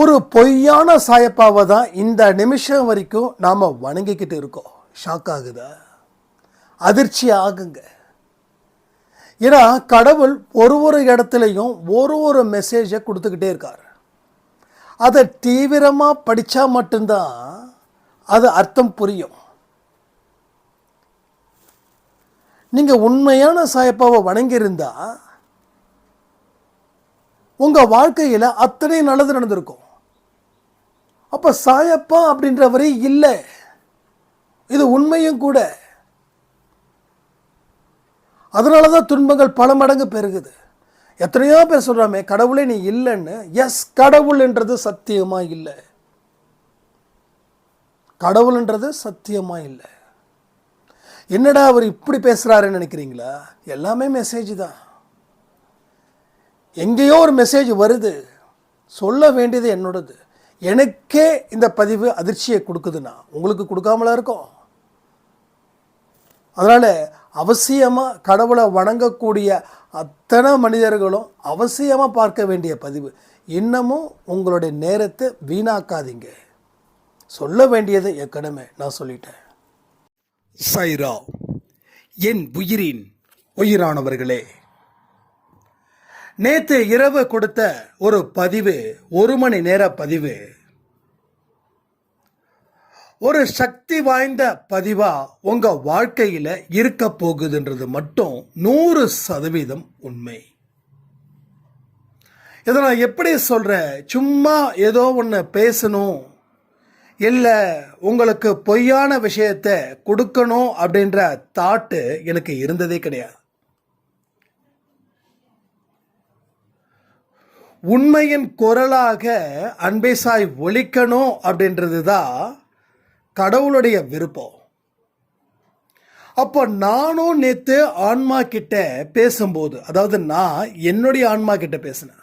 ஒரு பொய்யான சாயப்பாவை தான் இந்த நிமிஷம் வரைக்கும் நாம் வணங்கிக்கிட்டு இருக்கோம். ஷாக் ஆகுதா? அதிர்ச்சி ஆகுங்க. ஏன்னா கடவுள் ஒரு ஒரு இடத்துலையும் ஒரு ஒரு மெசேஜை கொடுத்துக்கிட்டே இருக்கார். அதை தீவிரமாக படித்தா மட்டும்தான் அது அர்த்தம் புரியும். நீங்கள் உண்மையான சாயப்பாவை வணங்கியிருந்தா உங்கள் வாழ்க்கையில் அத்தனை நல்லது நடந்திருக்கும். அப்போ சாயப்பா அப்படின்றவரே இல்லை. இது உண்மையும் கூட. அதனால தான் துன்பங்கள் பல மடங்கு பெருகுது. எத்தனையோ பேர் சொல்கிறாமே கடவுளே நீ இல்லைன்னு. எஸ் கடவுள்ன்றது சத்தியமாக இல்லை. கடவுள்ன்றது சத்தியமாக இல்லை. என்னடா அவர் இப்படி பேசுகிறாருன்னு நினைக்கிறீங்களா? எல்லாமே மெசேஜ் தான். எங்கேயோ ஒரு மெசேஜ் வருது. சொல்ல வேண்டியது என்னோடது. எனக்கே இந்த பதிவு அதிர்ச்சியை கொடுக்குதுன்னா உங்களுக்கு கொடுக்காமலாம் இருக்கும். அதனால் அவசியமாக கடவுளை வணங்கக்கூடிய அத்தனை மனிதர்களும் அவசியமாக பார்க்க வேண்டிய பதிவு. இன்னமும் உங்களுடைய நேரத்தை வீணாக்காதீங்க. சொல்ல வேண்டியது ஏற்கனவே நான் சொல்லிட்டேன். சைரா என் உயிரின் உயிரானவர்களே. நேற்று இரவு கொடுத்த ஒரு பதிவு ஒரு மணி நேர பதிவு. ஒரு சக்தி வாய்ந்த பதிவா உங்க வாழ்க்கையில இருக்க போகுதுன்றது மட்டும் நூறு சதவீதம் உண்மை. இதை நான் எப்படி சொல்கிறேன் சும்மா ஏதோ ஒன்று பேசணும். இல்லை உங்களுக்கு பொய்யான விஷயத்தை கொடுக்கணும் அப்படின்ற தாட்டு எனக்கு இருந்ததே கிடையாது. உண்மையின் குரலாக அன்பேசாய் ஒழிக்கணும் அப்படின்றது தான் கடவுளுடைய விருப்பம். அப்போ நானும் நேற்று ஆன்மா கிட்ட பேசும்போது அதாவது நான் என்னுடைய ஆன்மா கிட்ட பேசினேன்.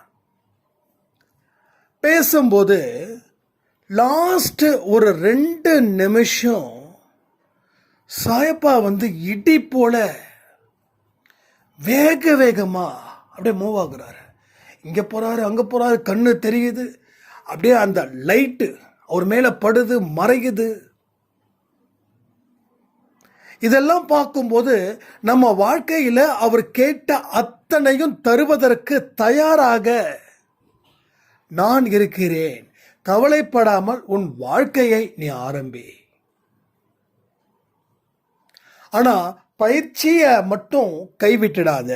பேசும்போது லாஸ்ட் ஒரு ரெண்டு நிமிஷம் சாயப்பா வந்து இடி போல வேக வேகமாக அப்படியே மூவ் ஆகுறாரு. இங்கே போறாரு அங்கே போறாரு கண்ணு தெரியுது. அப்படியே அந்த லைட்டு அவர் மேலே படுது மறையுது. இதெல்லாம் பார்க்கும்போது நம்ம வாழ்க்கையில் அவர் கேட்ட அத்தனையும் தருவதற்கு தயாராக நான் இருக்கிறேன். கவலைப்படாமல் உன் வாழ்க்கையை நீ ஆரம்பி. ஆனா பயிற்சியை மட்டும் கைவிட்டுடாத.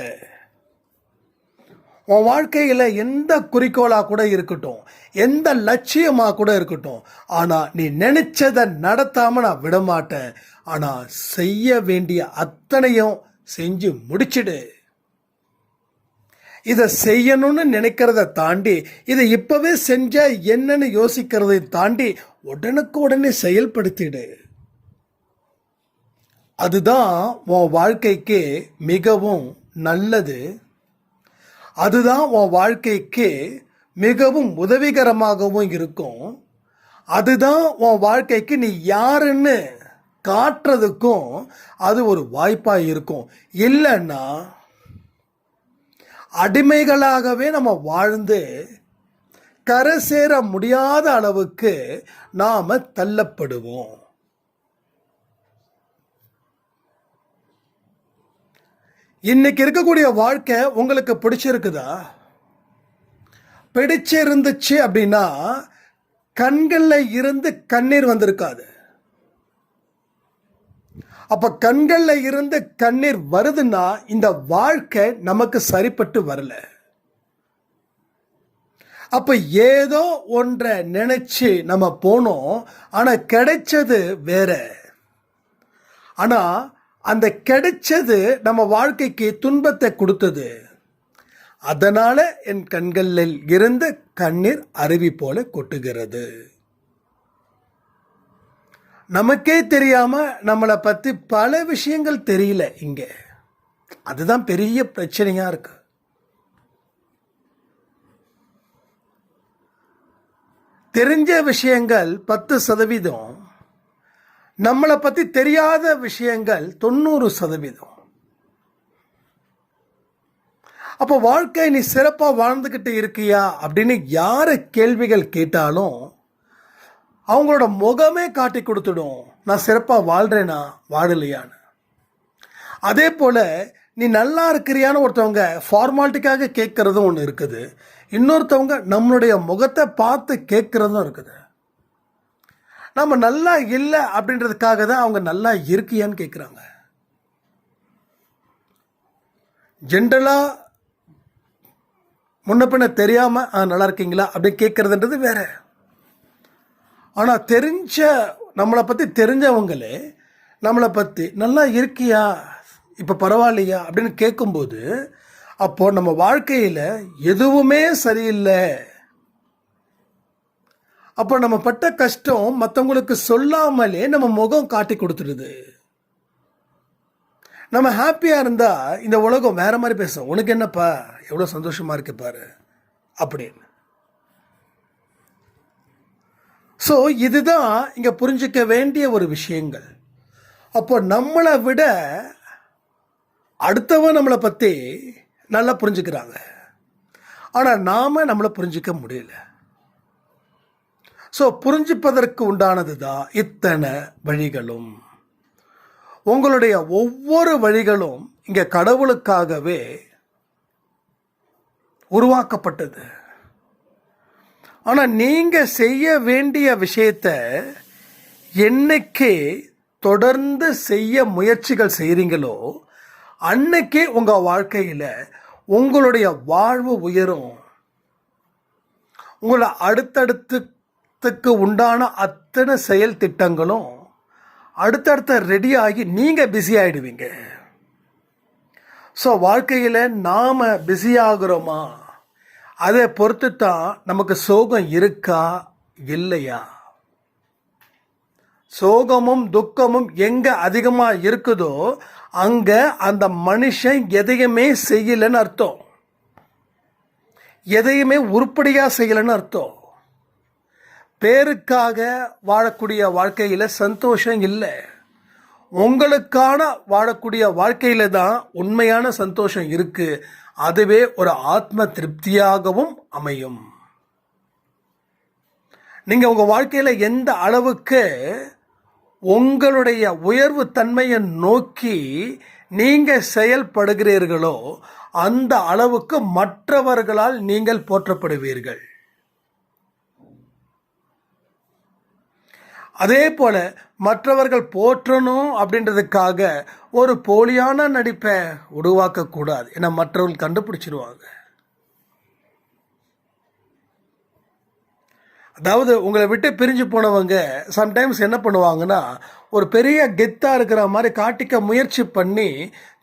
உன் வாழ்க்கையில் எந்த குறிக்கோளாக கூட இருக்கட்டும் எந்த லட்சியமாக கூட இருக்கட்டும் ஆனால் நீ நினைச்சதை நடத்தாமல் நான் விடமாட்டேன். ஆனால் செய்ய வேண்டிய அத்தனையும் செஞ்சு முடிச்சிடு. இதை செய்யணும்னு நினைக்கிறத தாண்டி இதை இப்போவே செஞ்ச என்னன்னு யோசிக்கிறதை தாண்டி உடனுக்கு உடனே செயல்படுத்திடு. அதுதான் உன் வாழ்க்கைக்கு மிகவும் நல்லது. அதுதான் உன் வாழ்க்கைக்கு மிகவும் உதவிகரமாகவும் இருக்கும். அதுதான் உன் வாழ்க்கைக்கு நீ யாருன்னு காட்டுறதுக்கும் அது ஒரு வாய்ப்பாக இருக்கும். இல்லைன்னா அடிமைகளாகவே நம்ம வாழ்ந்து கரை சேர முடியாத அளவுக்கு நாம் தள்ளப்படுவோம். இன்னைக்கு இருக்கக்கூடிய வாழ்க்கை உங்களுக்கு பிடிச்சிருக்குதா? பிடிச்சிருந்துச்சு அப்படின்னா கண்களில் இருந்து கண்ணீர் வந்திருக்காது. அப்ப கண்களில் இருந்து கண்ணீர் வருதுன்னா இந்த வாழ்க்கை நமக்கு சரிப்பட்டு வரல. அப்ப ஏதோ ஒன்றை நினைச்சு நம்ம போனோம் ஆனா கிடைச்சது வேற. ஆனா அந்த கிடைச்சது நம்ம வாழ்க்கைக்கு துன்பத்தை கொடுத்தது. அதனால என் கண்களில் இருந்து கண்ணீர் அருவி போல கொட்டுகிறது. நமக்கே தெரியாம நம்மளை பத்தி பல விஷயங்கள் தெரியல இங்க. அதுதான் பெரிய பிரச்சனையா இருக்கு. தெரிஞ்ச விஷயங்கள் பத்து சதவீதம் நம்மளை பற்றி தெரியாத விஷயங்கள் தொண்ணூறு சதவீதம். அப்போ வாழ்க்கை நீ சிறப்பாக வாழ்ந்துக்கிட்டு இருக்கியா அப்படின்னு யார் கேள்விகள் கேட்டாலும் அவங்களோட முகமே காட்டி கொடுத்துடும். நான் சிறப்பாக வாழ்கிறேனா வாழலையான்னு. அதே போல் நீ நல்லா இருக்கிறியான்னு ஒருத்தவங்க ஃபார்மாலிட்டிக்காக கேட்குறதும் ஒன்று இருக்குது. இன்னொருத்தவங்க நம்மளுடைய முகத்தை பார்த்து கேட்குறதும் இருக்குது. நம்ம நல்லா இல்லை அப்படின்றதுக்காக தான் அவங்க நல்லா இருக்கியான்னு கேட்குறாங்க ஜென்ரலாக முன்ன பின்ன தெரியாமல் ஆ நல்லா இருக்கீங்களா? அப்படின்னு கேட்குறதுன்றது வேற. ஆனால் தெரிஞ்ச நம்மளை பற்றி தெரிஞ்சவங்களே நம்மளை பற்றி நல்லா இருக்கியா? இப்போ பரவாயில்லையா? அப்படின்னு கேட்கும்போது அப்போது நம்ம வாழ்க்கையில் எதுவுமே சரியில்லை. அப்போ நம்ம பட்ட கஷ்டம் மற்றவங்களுக்கு சொல்லாமலே நம்ம முகம் காட்டி கொடுத்துடுது. நம்ம ஹாப்பியாக இருந்தால் இந்த உலகம் வேற மாதிரி பேசும். உனக்கு என்னப்பா? எவ்வளோ சந்தோஷமாக இருக்கு பாரு. அப்படின்னு. ஸோ இதுதான் இங்கே புரிஞ்சிக்க வேண்டிய ஒரு விஷயங்கள். அப்போ நம்மளை விட அடுத்தவன் நம்மளை பற்றி நல்லா புரிஞ்சுக்கிறாங்க. ஆனால் நாம் நம்மளை புரிஞ்சிக்க முடியல. ஸோ புரிஞ்சிப்பதற்கு உண்டானது தான் இத்தனை வழிகளும். உங்களுடைய ஒவ்வொரு வழிகளும் இங்கே கடவுளுக்காகவே உருவாக்கப்பட்டது. ஆனால் நீங்கள் செய்ய வேண்டிய விஷயத்த என்னைக்கே தொடர்ந்து செய்ய முயற்சிகள் செய்கிறீங்களோ அன்னைக்கே உங்கள் வாழ்க்கையில் உங்களுடைய வாழ்வு உயரும். உங்களை மாதத்துக்கு உண்டான அத்தனை செயல் திட்டங்களும் அடுத்தடுத்த ரெடி ஆகி நீங்கள் பிஸி ஆகிடுவீங்க ஸோ வாழ்க்கையில் நாம் பிஸி ஆகிறோமா? அதை பொறுத்து தான் நமக்கு சோகம் இருக்கா? இல்லையா? சோகமும் துக்கமும் எங்கே அதிகமாக இருக்குதோ அங்கே அந்த மனுஷன் எதையுமே செய்யலைன்னு அர்த்தம். எதையுமே உருப்படியாக செய்யலைன்னு அர்த்தம். பேருக்காக வாழக்கூடிய வாழ்க்கையில் சந்தோஷம் இல்லை. உங்களுக்கான வாழக்கூடிய வாழ்க்கையில் தான் உண்மையான சந்தோஷம் இருக்குது அதுவே ஒரு ஆத்ம திருப்தியாகவும் அமையும். நீங்கள் உங்கள் வாழ்க்கையில் எந்த அளவுக்கு உங்களுடைய உயர்வு தன்மையை நோக்கி நீங்கள் செயல்படுகிறீர்களோ அந்த அளவுக்கு மற்றவர்களால் நீங்கள் போற்றப்படுவீர்கள். அதே போல மற்றவர்கள் போற்றணும் அப்படின்றதுக்காக ஒரு போலியான நடிப்பை உருவாக்கக்கூடாது ஏன்னா மற்றவர்கள் கண்டுபிடிச்சிருவாங்க. அதாவது உங்களை விட்டு பிரிஞ்சு போனவங்க சம்டைம்ஸ் என்ன பண்ணுவாங்கன்னா ஒரு பெரிய கெத்தாக இருக்கிற மாதிரி காட்டிக்க முயற்சி பண்ணி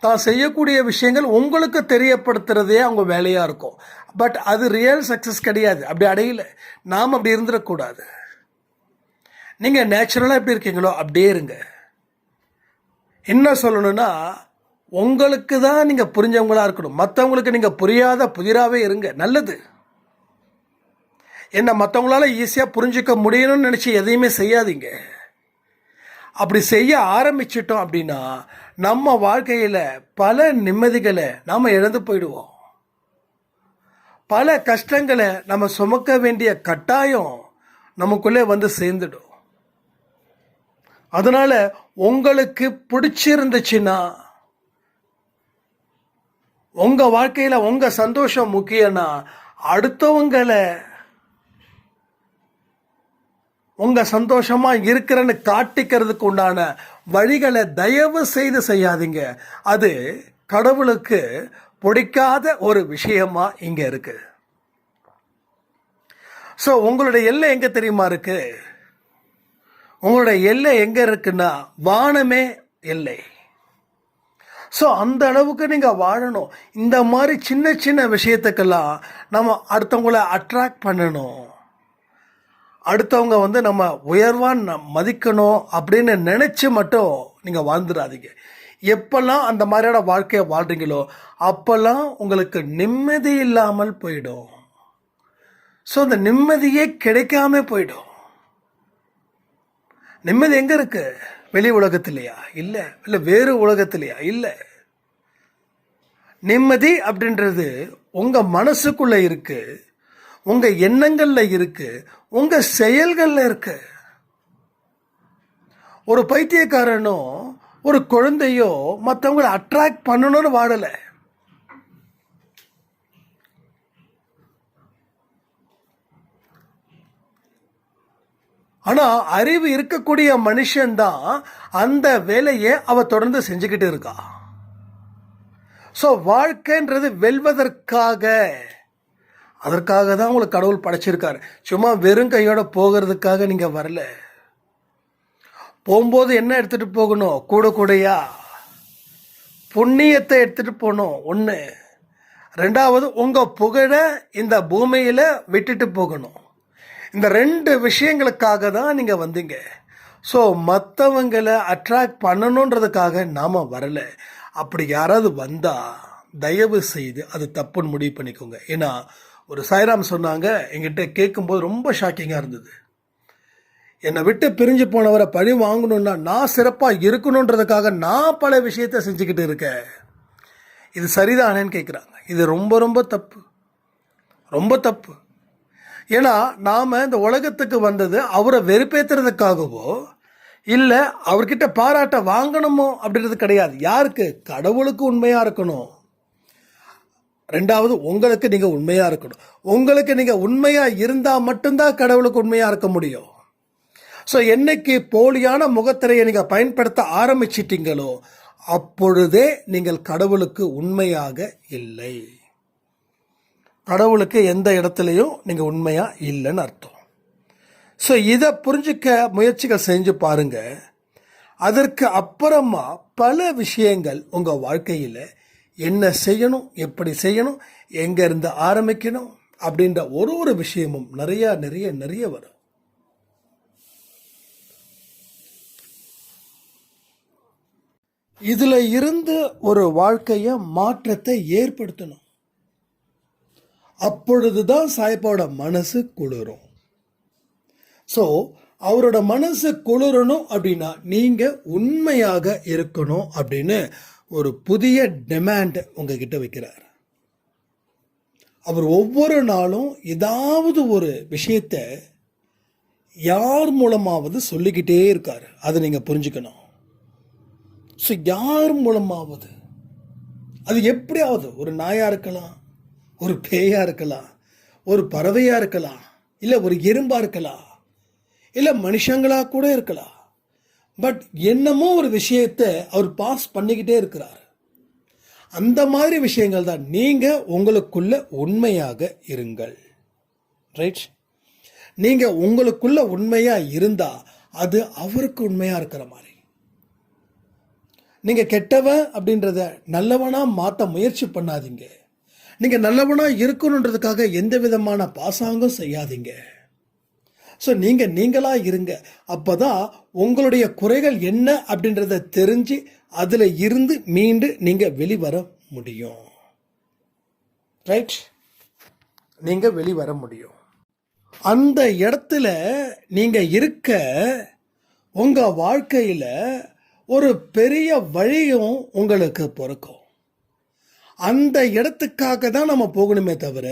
தான் செய்யக்கூடிய விஷயங்கள் உங்களுக்கு தெரியப்படுத்துறதே அவங்க வேலையாக இருக்கும். பட் அது ரியல் சக்ஸஸ் கிடையாது. அப்படி அடையலை. நாம் அப்படி இருந்துடக்கூடாது. நீங்கள் நேச்சுரலாக எப்படி இருக்கீங்களோ அப்படியே இருங்க. என்ன சொல்லணும்னா உங்களுக்கு தான் நீங்கள் புரிஞ்சவங்களாக இருக்கணும். மற்றவங்களுக்கு நீங்கள் புரியாத புதிராகவே இருங்க. நல்லது. என்ன மற்றவங்களால ஈஸியாக புரிஞ்சுக்க முடியணும்னு நினச்சி எதையுமே செய்யாதீங்க. அப்படி செய்ய ஆரம்பிச்சிட்டோம் அப்படின்னா நம்ம வாழ்க்கையில் பல நிம்மதிகளை நாம் இழந்து போயிடுவோம். பல கஷ்டங்களை நம்ம சுமக்க வேண்டிய கட்டாயம் நமக்குள்ளே வந்து சேர்ந்துடும். அதனால உங்களுக்கு பிடிச்சிருந்துச்சுன்னா உங்க வாழ்க்கையில உங்க சந்தோஷம் முக்கியம்னா அடுத்தவங்களை உங்க சந்தோஷமா இருக்கிறன்னு காட்டிக்கிறதுக்கு உண்டான வழிகளை தயவு செய்து செய்யாதீங்க. அது கடவுளுக்கு பிடிக்காத ஒரு விஷயமா இங்க இருக்கு. ஸோ உங்களுடைய எல்லை எங்க தெரியுமா இருக்குது உங்களோட எல்லை எங்கே இருக்குன்னா வானமே எல்லை. ஸோ அந்த அளவுக்கு நீங்கள் வாழணும். இந்த மாதிரி சின்ன சின்ன விஷயத்துக்கெல்லாம் நம்ம அடுத்தவங்கள அட்ராக்ட் பண்ணணும். அடுத்தவங்க வந்து நம்ம உயர்வாக மதிக்கணும் அப்படின்னு நினச்சி மட்டும் நீங்கள் வாழ்ந்துடாதீங்க. எப்பெல்லாம் அந்த மாதிரியான வாழ்க்கையை வாழ்கிறீங்களோ அப்போல்லாம் உங்களுக்கு நிம்மதி இல்லாமல் போயிடும். ஸோ அந்த நிம்மதியே கிடைக்காம போயிடும். நிம்மதி எங்கே இருக்கு? வெளி உலகத்திலையா? இல்லை. இல்லை வேறு உலகத்திலையா? இல்லை. நிம்மதி அப்படின்றது உங்க மனசுக்குள்ள இருக்கு. உங்க எண்ணங்கள்ல இருக்கு. உங்க செயல்கள்ல இருக்கு. ஒரு பைத்தியக்காரனோ ஒரு குழந்தையோ மற்றவங்களை அட்ராக்ட் பண்ணணும்னு வாடலை ஆனால் அறிவு இருக்கக்கூடிய மனுஷன்தான் அந்த வேலையை அவ தொடர்ந்து செஞ்சுக்கிட்டு இருக்கா. ஸோ வாழ்க்கைன்றது வெல்வதற்காக. அதற்காக தான் உங்களுக்கு கடவுள் படைச்சிருக்காரு. சும்மா வெறும் கையோட போகிறதுக்காக நீங்கள் வரல. போகும்போது என்ன எடுத்துட்டு போகணும்? கூட கூடையா? புண்ணியத்தை எடுத்துகிட்டு போகணும் ஒன்று ரெண்டாவது உங்கள் புகழை இந்த பூமியில் விட்டுட்டு போகணும். இந்த ரெண்டு விஷயங்களுக்காக தான் நீங்கள் வந்தீங்க. ஸோ மற்றவங்களை அட்ராக்ட் பண்ணணுன்றதுக்காக நாம் வரலை. அப்படி யாராவது வந்தால் தயவு செய்து அது தப்புன்னு முடிவு பண்ணிக்கோங்க. ஏன்னா ஒரு சாய்ராம் சொன்னாங்க எங்கிட்ட கேட்கும்போது ரொம்ப ஷாக்கிங்காக இருந்தது. என்னை விட்டு பிரிஞ்சு போனவரை பழி வாங்கணும்னா நான் சிறப்பாக இருக்கணுன்றதுக்காக நான் பல விஷயத்த செஞ்சுக்கிட்டு இருக்கேன். இது சரிதானேன்னு கேட்குறாங்க இது ரொம்ப ரொம்ப தப்பு. ரொம்ப தப்பு. ஏன்னா நாம் இந்த உலகத்துக்கு வந்தது அவரை வெறுப்பேற்றுறதுக்காகவோ இல்லை அவர்கிட்ட பாராட்ட வாங்கணுமோ அப்படின்றது கிடையாது. யாருக்கு? கடவுளுக்கு உண்மையாக இருக்கணும். ரெண்டாவது உங்களுக்கு நீங்கள் உண்மையாக இருக்கணும். உங்களுக்கு நீங்கள் உண்மையாக இருந்தால் மட்டும்தான் கடவுளுக்கு உண்மையாக இருக்க முடியும். ஸோ என்னைக்கு போலியான முகத்திரையை நீங்கள் பயன்படுத்த ஆரம்பிச்சிட்டீங்களோ அப்பொழுதே நீங்கள் கடவுளுக்கு உண்மையாக இல்லை. கடவுளுக்கு எந்த இடத்துலையும் நீங்கள் உண்மையாக இல்லைன்னு அர்த்தம். ஸோ இதை புரிஞ்சிக்க முயற்சிகள் செஞ்சு பாருங்கள் அதற்கு அப்புறமா பல விஷயங்கள் உங்கள் வாழ்க்கையில் என்ன செய்யணும் எப்படி செய்யணும் எங்கேருந்து ஆரம்பிக்கணும் அப்படின்ற ஒரு ஒரு விஷயமும் நிறையா நிறைய நிறைய வரும். இதில் இருந்து ஒரு வாழ்க்கைய மாற்றத்தை ஏற்படுத்தணும். அப்பொழுது தான் சாய்பாவோட மனசு குளிரும். ஸோ அவரோட மனசு குளிரணும் அப்படின்னா நீங்கள் உண்மையாக இருக்கணும் அப்படின்னு ஒரு புதிய டிமாண்ட் உங்ககிட்ட வைக்கிறார். அவர் ஒவ்வொரு நாளும் ஏதாவது ஒரு விஷயத்த யார் மூலமாவது சொல்லிக்கிட்டே இருக்கார். அதை நீங்கள் புரிஞ்சுக்கணும். ஸோ யார் மூலமாவது? அது எப்படியாவது ஒரு நாயாக இருக்கலாம். ஒரு பேயா இருக்கலாம் ஒரு பறவையா இருக்கலாம் இல்லை ஒரு எறும்பா இருக்கலாம் இல்லை மனுஷங்களா கூட இருக்கலாம். பட் என்னமோ ஒரு விஷயத்தை அவர் பாஸ் பண்ணிக்கிட்டே இருக்கிறார். அந்த மாதிரி விஷயங்கள் தான் நீங்க உங்களுக்குள்ள உண்மையாக இருங்கள். ரைட் நீங்க உங்களுக்குள்ள உண்மையா இருந்தா அது அவருக்கு உண்மையா இருக்கிற மாதிரி. நீங்க கெட்டவன் அப்படின்றத நல்லவனா மாற்ற முயற்சி பண்ணாதீங்க. நீங்க நல்லவனா இருக்கணுன்றதுக்காக எந்த விதமான பாசாங்கம் செய்யாதீங்க. ஸோ நீங்க நீங்களா இருங்க. அப்பதான் உங்களுடைய குறைகள் என்ன அப்படின்றத தெரிஞ்சு அதுல இருந்து மீண்டு நீங்க வெளிவர முடியும். ரைட் நீங்க வெளிவர முடியும். அந்த இடத்துல நீங்க இருக்க உங்க வாழ்க்கையில ஒரு பெரிய வழியும் உங்களுக்கு பிறக்கும். அந்த இடத்துக்காக தான் நம்ம போகணுமே தவிர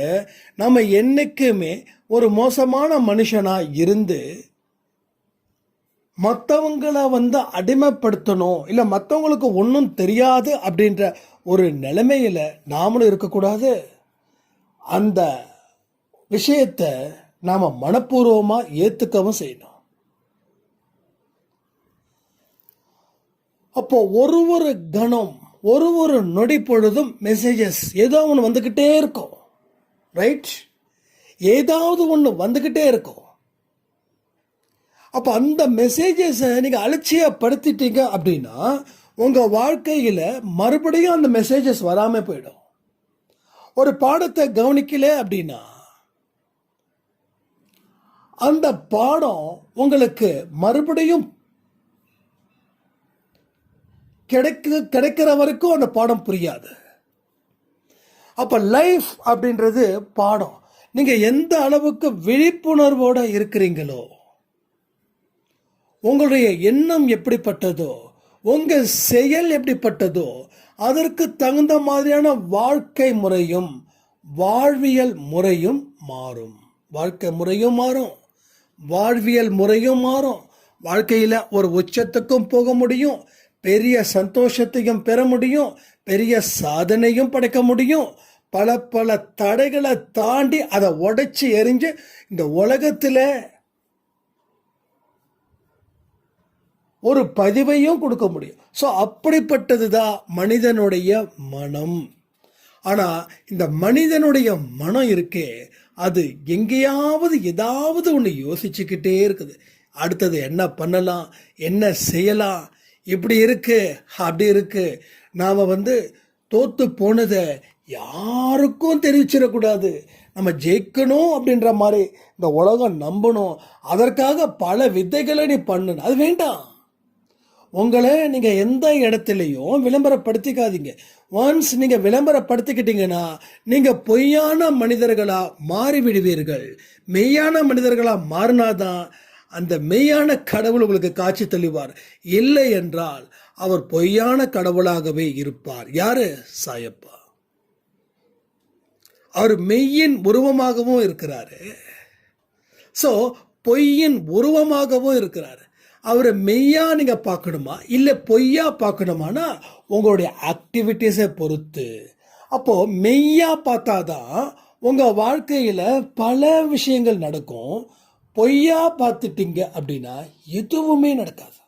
நம்ம என்றைக்குமே ஒரு மோசமான மனுஷனாக இருந்து மற்றவங்களை வந்து அடிமைப்படுத்தணும் இல்லை மற்றவங்களுக்கு ஒன்றும் தெரியாது அப்படின்ற ஒரு நிலைமையில் நாமளும் இருக்கக்கூடாது. அந்த விஷயத்தை நாம் மனப்பூர்வமாக ஏற்றுக்கவும் செய்யணும். அப்போ ஒரு ஒரு கணம் ஒரு ஒரு நொடி பொழுதும் மெசேஜஸ் ஏதோ ஒன்று வந்துக்கிட்டே இருக்கும். ரைட் ஏதாவது ஒன்று வந்துக்கிட்டே இருக்கும். அப்போ அந்த மெசேஜஸை நீங்கள் அலட்சியப்படுத்திட்டீங்க அப்படின்னா உங்கள் வாழ்க்கையில் மறுபடியும் அந்த மெசேஜஸ் வராமல் போயிடும். ஒரு பாடத்தை கவனிக்கல அப்படின்னா அந்த பாடம் உங்களுக்கு மறுபடியும் கிடைக்க கிடைக்கிற வரைக்கும் அந்த பாடம் புரியாது. அப்போ லைஃப் அப்படின்றது பாடம். நீங்கள் எந்த அளவுக்கு விழிப்புணர்வோடு இருக்கிறீங்களோ உங்களுடைய எண்ணம் எப்படிப்பட்டதோ உங்கள் செயல் எப்படிப்பட்டதோ அதற்கு தகுந்த மாதிரியான வாழ்க்கை முறையும் வாழ்வியல் முறையும் மாறும். வாழ்க்கை முறையும் மாறும். வாழ்வியல் முறையும் மாறும். வாழ்க்கையில் ஒரு உச்சத்துக்கும் போக முடியும். பெரிய சந்தோஷத்தையும் பெற முடியும் பெரிய சாதனையும் படைக்க முடியும். பல பல தடைகளை தாண்டி அதை உடைச்சி எரிஞ்சு இந்த உலகத்தில் ஒரு பதிவையும் கொடுக்க முடியும். ஸோ அப்படிப்பட்டது தான் மனிதனுடைய மனம். ஆனால் இந்த மனிதனுடைய மனம் இருக்கே அது எங்கேயாவது ஏதாவது ஒன்று யோசிச்சுக்கிட்டே இருக்குது. அடுத்தது என்ன பண்ணலாம் என்ன செய்யலாம் இப்படி இருக்கு அப்படி இருக்கு. நாம் வந்து தோத்து போனதை யாருக்கும் தெரிவிச்சிடக்கூடாது. நம்ம ஜெயிக்கணும் அப்படின்ற மாதிரி இந்த உலகம் நம்பணும். அதற்காக பல வித்தைகளை நீ பண்ணணும் அது வேண்டாம். உங்களை நீங்கள் எந்த இடத்துலையும் விளம்பரப்படுத்திக்காதீங்க. ஒன்ஸ் நீங்கள் விளம்பரப்படுத்திக்கிட்டீங்கன்னா நீங்கள் பொய்யான மனிதர்களாக மாறிவிடுவீர்கள். மெய்யான மனிதர்களாக மாறினாதான் அந்த மெய்யான கடவுள் உங்களுக்கு காட்சி தெளிவார் இல்லை என்றால் அவர் பொய்யான கடவுளாகவே இருப்பார். யாரு? சாயப்பா. அவர் மெய்யின் உருவமாகவும் இருக்கிறாரு. ஸோ பொய்யின் உருவமாகவும் இருக்கிறாரு. அவரை மெய்யா நீங்க பார்க்கணுமா? இல்லை பொய்யா பார்க்கணுமானா உங்களுடைய ஆக்டிவிட்டீஸை பொறுத்து. அப்போ மெய்யா பார்த்தாதான் உங்கள் வாழ்க்கையில் பல விஷயங்கள் நடக்கும். பொய்யா பார்த்துட்டீங்க அப்படின்னா எதுவுமே நடக்காது.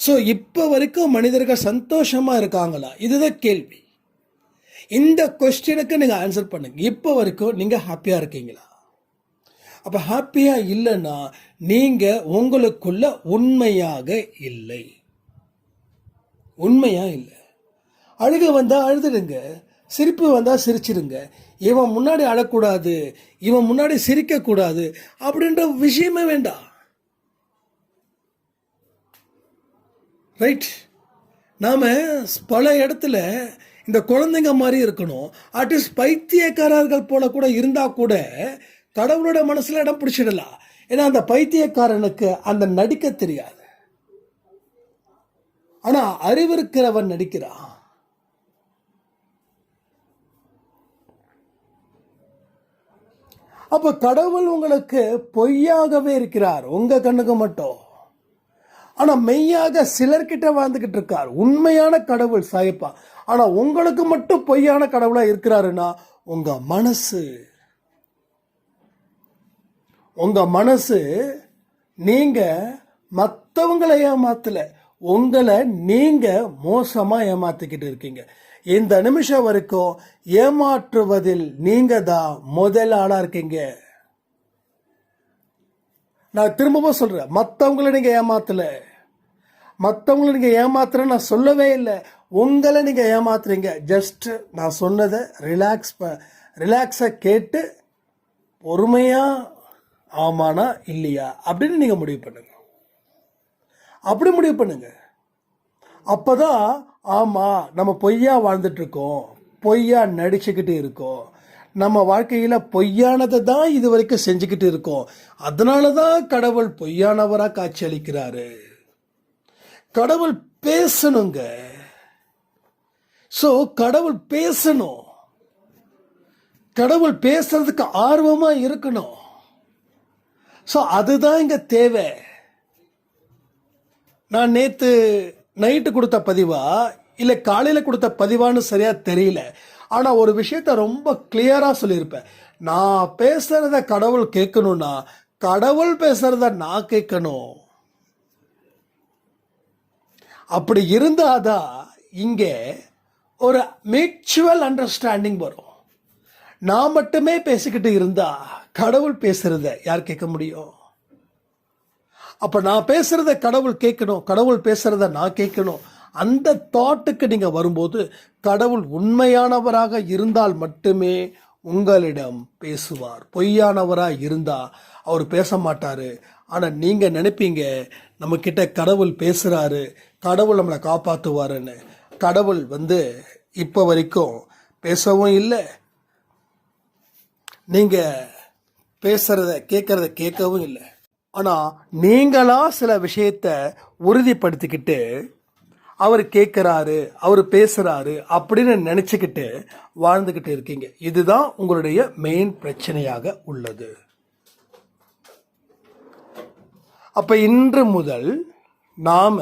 ஸோ இப்போ வரைக்கும் மனிதர்கள் சந்தோஷமாக இருக்காங்களா? இதுதான் கேள்வி. இந்த கொஸ்டினுக்கு நீங்கள் ஆன்சர் பண்ணுங்க. இப்போ வரைக்கும் நீங்கள் ஹாப்பியாக இருக்கீங்களா? அப்போ ஹாப்பியாக இல்லைன்னா நீங்கள் உங்களுக்குள்ள உண்மையாக இல்லை. உண்மையாக இல்லை. அழுக வந்தால் அழுதுடுங்க. சிரிப்பு வந்தால் சிரிச்சிடுங்க. இவன் முன்னாடி அழக்கூடாது இவன் முன்னாடி சிரிக்கக்கூடாது அப்படின்ற விஷயமே வேண்டாம். ரைட் நாம் பல இடத்துல இந்த குழந்தைங்க மாதிரி இருக்கணும். அட்லீஸ்ட் பைத்தியக்காரர்கள் போல கூட இருந்தால் கூட கடவுளோட மனசில் இடம் பிடிச்சிடலாம். ஏன்னா அந்த பைத்தியக்காரனுக்கு அந்த நடிக்க தெரியாது. ஆனால் அறிவிருக்கிறவன் நடிக்கிறான். அப்போ கடவுள் உங்களுக்கு பொய்யாகவே இருக்கிறார். உங்க கண்ணுக்கு மட்டும். ஆனா மெய்யாக சிலர்கிட்ட வாழ்ந்துக்கிட்டு இருக்கார். உண்மையான கடவுள் சாயப்பா. ஆனா உங்களுக்கு மட்டும் பொய்யான கடவுளா இருக்கிறாருன்னா உங்க மனசு. உங்க மனசு நீங்கள் மற்றவங்களை ஏமாத்தலை. உங்களை நீங்கள் மோசமா ஏமாத்திக்கிட்டு இருக்கீங்க. இந்த நிமிஷம் வரைக்கும் ஏமாற்றுவதில் நீங்க தான் முதல் ஆளா இருக்கீங்க? நான் திரும்பவும் சொல்றேன் மற்றவங்கள நீங்க ஏமாத்தல. மற்றவங்கள நீங்க ஏமாத்துற நான் சொல்லவே இல்லை. உங்களை நீங்க ஏமாத்துறீங்க. ஜஸ்ட் நான் சொன்னதை ரிலாக்ஸ் ரிலாக்ஸை கேட்டு பொறுமையா ஆமானா இல்லையா அப்படின்னு நீங்க முடிவு பண்ணுங்க. அப்படி முடிவு பண்ணுங்க. அப்பதான் ஆமாம் நம்ம பொய்யா வாழ்ந்துட்டுருக்கோம். பொய்யா நடிச்சுக்கிட்டு இருக்கோம். நம்ம வாழ்க்கையில் பொய்யானதை தான் இது வரைக்கும் செஞ்சுக்கிட்டு இருக்கோம். அதனால தான் கடவுள் பொய்யானவராக காட்சியளிக்கிறாரு. கடவுள் பேசணுங்க. ஸோ கடவுள் பேசணும். கடவுள் பேசுறதுக்கு ஆர்வமாக இருக்கணும். ஸோ அதுதான் இங்கே தேவை. நான் நேற்று நைட்டு கொடுத்த பதிவா? இல்லை காலையில் கொடுத்த பதிவான்னு சரியாக தெரியல. ஆனால் ஒரு விஷயத்த ரொம்ப கிளியராக சொல்லியிருப்பேன். நான் பேசுறத கடவுள் கேட்கணும்னா கடவுள் பேசுறத நான் கேட்கணும். அப்படி இருந்தாதான் இங்கே ஒரு மியூச்சுவல் அண்டர்ஸ்டாண்டிங் வரும். நான் மட்டுமே பேசிக்கிட்டு இருந்தா கடவுள் பேசுறத யார் கேட்க முடியும்? அப்ப நான் பேசுறத கடவுள் கேட்கணும் கடவுள் பேசுறத நான் கேட்கணும். அந்த தாட்டுக்கு நீங்க வரும்போது கடவுள் உண்மையானவராக இருந்தால் மட்டுமே உங்களிடம் பேசுவார். பொய்யானவரா இருந்தா அவர் பேச மாட்டாரு. ஆனா நீங்க நினைப்பீங்க நம்ம கிட்ட கடவுள் பேசுறாரு கடவுள் நம்மளை காப்பாத்துவாருன்னு. கடவுள் வந்து இப்போ வரைக்கும் பேசவும் இல்லை. நீங்க பேசுறத கேட்கறத கேட்கவும் இல்லை. ஆனால் நீங்களாக சில விஷயத்த உறுதிப்படுத்திக்கிட்டு அவர் கேட்குறாரு அவர் பேசுகிறாரு அப்படின்னு நினச்சிக்கிட்டு வாழ்ந்துக்கிட்டு இருக்கீங்க. இதுதான் உங்களுடைய மெயின் பிரச்சனையாக உள்ளது. அப்போ இன்று முதல் நாம்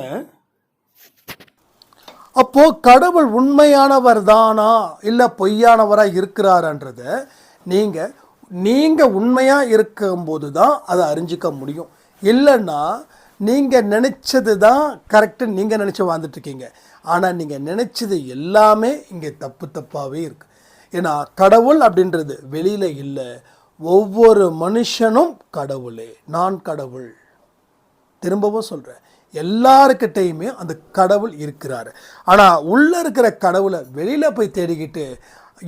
அப்போ கடவுள் உண்மையானவர் தானா இல்லை பொய்யானவராக இருக்கிறாரன்றத நீங்கள் நீங்கள் உண்மையாக இருக்கும்போது தான் அதை அறிஞ்சிக்க முடியும். இல்லைன்னா நீங்கள் நினச்சது தான் கரெக்டு நீங்கள் நினச்சி வாழ்ந்துட்டுருக்கீங்க ஆனால் நீங்கள் நினச்சது எல்லாமே இங்கே தப்பு தப்பாகவே இருக்குது ஏன்னா கடவுள் அப்படின்றது வெளியில் இல்லை. ஒவ்வொரு மனுஷனும் கடவுளே. நான் கடவுள். திரும்பவும் சொல்கிறேன் எல்லாருக்கிட்டையுமே அந்த கடவுள் இருக்கிறாரு. ஆனால் உள்ளே இருக்கிற கடவுளை வெளியில் போய் தேடிக்கிட்டு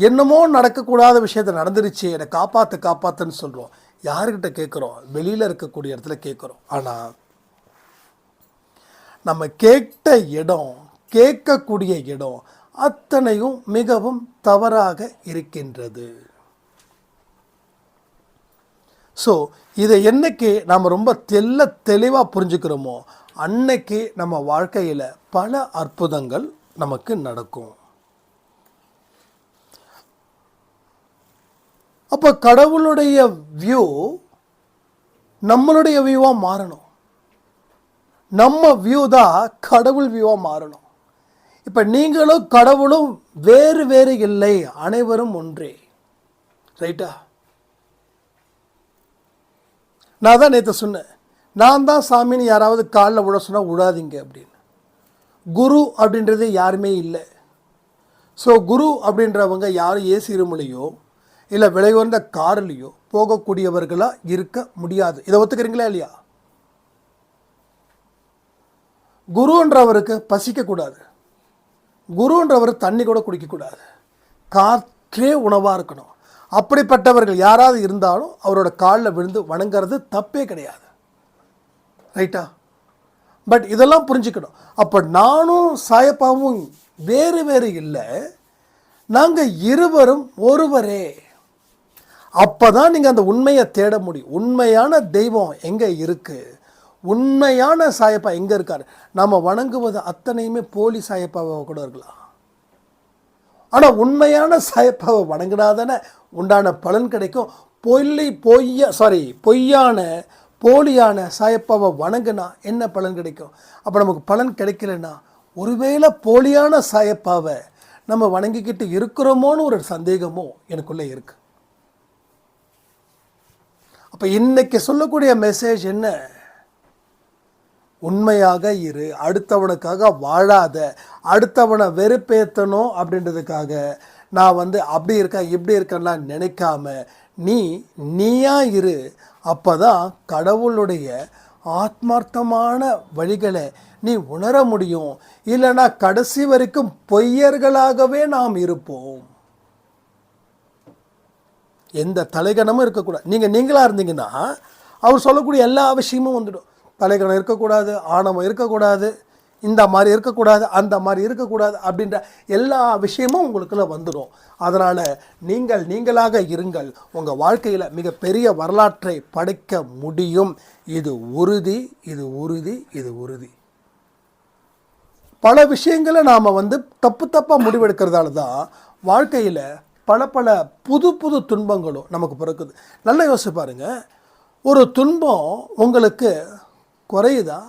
என்னமோ நடக்கக்கூடாத விஷயத்த நடந்துருச்சு என்னை காப்பாற்று காப்பாற்றுன்னு சொல்கிறோம் யாருக்கிட்ட கேட்குறோம் வெளியில் இருக்கக்கூடிய இடத்துல கேட்குறோம் ஆனால் நம்ம கேட்ட இடம் கேட்கக்கூடிய இடம் அத்தனையும் மிகவும் தவறாக இருக்கின்றது. ஸோ இதை என்னைக்கு நாம் ரொம்ப தெல்ல தெளிவாக புரிஞ்சுக்கிறோமோ அன்னைக்கு நம்ம வாழ்க்கையில் பல அற்புதங்கள் நமக்கு நடக்கும். அப்போ கடவுளுடைய வியூ நம்மளுடைய வியூவாக மாறணும். நம்ம வியூ தான் கடவுள் வியூவாக மாறணும். இப்போ நீங்களும் கடவுளும் வேறு வேறு இல்லை அனைவரும் ஒன்றே. ரைட்டா நான் தான் நேற்று சொன்னேன். நான் தான் சாமின்னு யாராவது காலில் விட சொன்னால் விடாதீங்க அப்படின்னு. குரு அப்படின்றது யாருமே இல்லை. ஸோ குரு அப்படின்றவங்க யாரும் ஏசி இருமொழியோ இல்லை விலை உயர்ந்த கார்லேயோ போகக்கூடியவர்களாக இருக்க முடியாது. இதை ஒத்துக்கிறீங்களா இல்லையா? குருன்றவருக்கு பசிக்கக்கூடாது. குருன்றவர் தண்ணி கூட குடிக்கக்கூடாது. காற்றே உணவாக இருக்கணும். அப்படிப்பட்டவர்கள் யாராவது இருந்தாலும் அவரோட காலில் விழுந்து வணங்குறது தப்பே கிடையாது. ரைட்டா? பட் இதெல்லாம் புரிஞ்சுக்கணும். அப்போ நானும் சாயப்பாவும் வேறு வேறு இல்லை. நாங்கள் இருவரும் ஒருவரே. அப்போ தான் நீங்கள் அந்த உண்மையை தேட முடியும். உண்மையான தெய்வம் எங்கே இருக்குது உண்மையான சாயப்பா எங்கே இருக்கார்? நம்ம வணங்குவது அத்தனையுமே போலி சாயப்பாவை கூட இருக்கலாம். ஆனால் உண்மையான சாயப்பாவை வணங்கினாதானே உண்டான பலன் கிடைக்கும். பொய்லி பொய்ய சாரி பொய்யான போலியான சாயப்பாவை வணங்கினா என்ன பலன் கிடைக்கும்? அப்போ நமக்கு பலன் கிடைக்கலன்னா ஒருவேளை போலியான சாயப்பாவை நம்ம வணங்கிக்கிட்டு இருக்கிறோமோன்னு ஒரு சந்தேகமும் எனக்குள்ளே இருக்குது அப்போ இன்னைக்கு சொல்லக்கூடிய மெசேஜ் என்ன? உண்மையாக இரு அடுத்தவனுக்காக வாழாத அடுத்தவனை வெறுப்பேற்றணும் அப்படின்றதுக்காக நான் வந்து அப்படி இருக்கேன் இப்படி இருக்கேன்லாம் நினைக்காம நீ நீயா இரு. அப்போ தான் கடவுளுடைய ஆத்மார்த்தமான வழிகளை நீ உணர முடியும். இல்லைன்னா கடைசி வரைக்கும் பொய்யர்களாகவே நாம் இருப்போம். எந்த தலைகணமும் இருக்கக்கூடாது. நீங்கள் நீங்களாக இருந்தீங்கன்னா அவர் சொல்லக்கூடிய எல்லா விஷயமும் வந்துடும். தலைகணம் இருக்கக்கூடாது ஆணவம் இருக்கக்கூடாது இந்த மாதிரி இருக்கக்கூடாது அந்த மாதிரி இருக்கக்கூடாது அப்படின்ற எல்லா விஷயமும் உங்களுக்குள்ள வந்துடும். அதனால் நீங்கள் நீங்களாக இருங்கள். உங்கள் வாழ்க்கையில் மிகப்பெரிய வரலாற்றை படைக்க முடியும். இது உறுதி இது உறுதி இது உறுதி. பல விஷயங்களை நாம் வந்து தப்பு தப்பாக முடிவெடுக்கிறதால தான் வாழ்க்கையில் பல பல புது புது துன்பங்களும் நமக்கு பிறக்குது. நல்லா யோசிச்சு பாருங்கள் ஒரு துன்பம் உங்களுக்கு குறையுதா?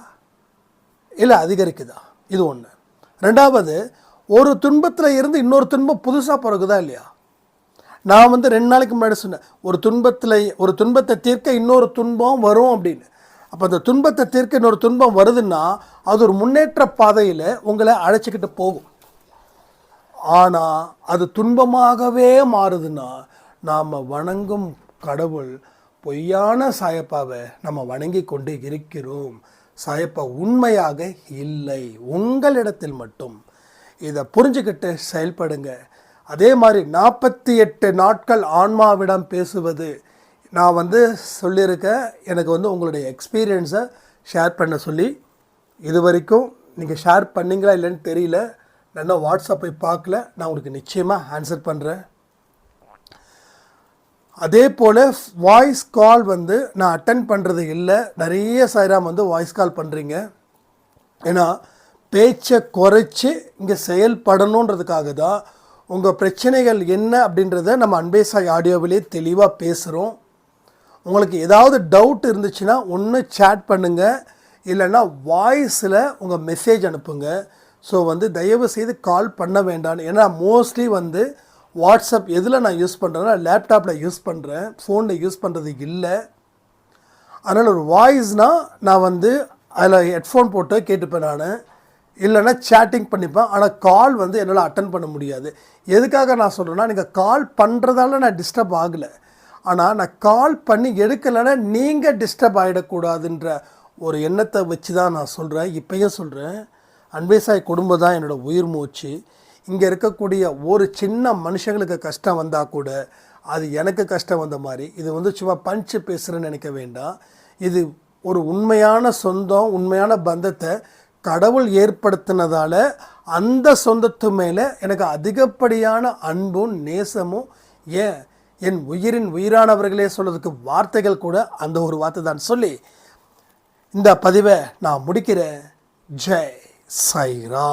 இல்லை அதிகரிக்குதா? இது ஒன்று ரெண்டாவது ஒரு துன்பத்தில் இருந்து இன்னொரு துன்பம் புதுசாக பிறகுதா இல்லையா? நான் வந்து ரெண்டு நாளைக்கு முன்னாடி சொன்னேன் ஒரு துன்பத்தில் ஒரு துன்பத்தை தீர்க்க இன்னொரு துன்பம் வரும் அப்படின்னு. அப்போ அந்த துன்பத்தை தீர்க்க இன்னொரு துன்பம் வருதுன்னா அது ஒரு முன்னேற்ற பாதையில் உங்களை அழைச்சிக்கிட்டு போகும். ஆனால் அது துன்பமாகவே மாறுதுன்னா நாம் வணங்கும் கடவுள் பொய்யான சாயப்பாவை நம்ம வணங்கி கொண்டு இருக்கிறோம். சாயப்பா உண்மையாக இல்லை உங்களிடத்தில் மட்டும். இதை புரிஞ்சுக்கிட்டு செயல்படுங்க. அதே மாதிரி நாற்பத்தி எட்டு நாட்கள் ஆன்மாவிடம் பேசுவது. நான் வந்து சொல்லியிருக்கேன் எனக்கு வந்து உங்களுடைய எக்ஸ்பீரியன்ஸை ஷேர் பண்ண சொல்லி இது வரைக்கும் நீங்கள் ஷேர் பண்ணீங்களா இல்லைன்னு தெரியல. நான் இன்னும் வாட்ஸ்அப்பை பார்க்கல. நான் உங்களுக்கு நிச்சயமாக ஆன்சர் பண்ணுறேன் அதே போல் வாய்ஸ் கால் வந்து நான் அட்டன் பண்ணுறது இல்லை. நிறைய சாய்ராம் வந்து வாய்ஸ் கால் பண்ணுறீங்க ஏன்னா பேச்சை குறைச்சி இங்கே செயல்படணுன்றதுக்காக தான் உங்கள் பிரச்சனைகள் என்ன அப்படின்றத நம்ம அன்பேசாய் ஆடியோவிலே தெளிவாக பேசுகிறோம் உங்களுக்கு ஏதாவது டவுட் இருந்துச்சுன்னா ஒன்று சேட் பண்ணுங்கள் இல்லைன்னா வாய்ஸில் உங்கள் மெசேஜ் அனுப்புங்கள் ஸோ வந்து தயவு செய்து கால் பண்ண வேண்டாம். ஏன்னா மோஸ்ட்லி வந்து வாட்ஸ்அப் எதில் நான் யூஸ் பண்ணுறேன்னா லேப்டாப்பில் யூஸ் பண்ணுறேன் ஃபோனில் யூஸ் பண்ணுறது இல்லை. அதனால் ஒரு வாய்ஸ்னால் நான் வந்து அதில் ஹெட்ஃபோன் போட்டு கேட்டுப்பேன் நான். இல்லைன்னா சேட்டிங் பண்ணிப்பேன். ஆனால் கால் வந்து என்னால் அட்டன் பண்ண முடியாது. எதுக்காக நான் சொல்கிறேன்னா நீங்கள் கால் பண்ணுறதால நான் டிஸ்டர்ப் ஆகலை. ஆனால் நான் கால் பண்ணி எடுக்கலைன்னா நீங்கள் டிஸ்டர்ப் ஆகிடக்கூடாதுன்ற ஒரு எண்ணத்தை வச்சு தான் நான் சொல்கிறேன் இப்போயும் சொல்கிறேன் அன்பேசாய் குடும்பம் தான் என்னோடய உயிர் மூச்சு. இங்கே இருக்கக்கூடிய ஒரு சின்ன மனுஷங்களுக்கு கஷ்டம் வந்தால் கூட அது எனக்கு கஷ்டம் வந்த மாதிரி இது வந்து சும்மா பஞ்சு பேசுகிறேன்னு நினைக்க வேண்டாம். இது ஒரு உண்மையான சொந்தம் உண்மையான பந்தத்தை கடவுள் ஏற்படுத்தினதால அந்த சொந்தத்து மேலே எனக்கு அதிகப்படியான அன்பும் நேசமும் ஏன்? என் உயிரின் உயிரானவர்களே சொல்கிறதுக்கு வார்த்தைகள் கூட அந்த ஒரு வார்த்தை தான் சொல்லி இந்த பதிவை நான் முடிக்கிறேன். ஜெய். சைரா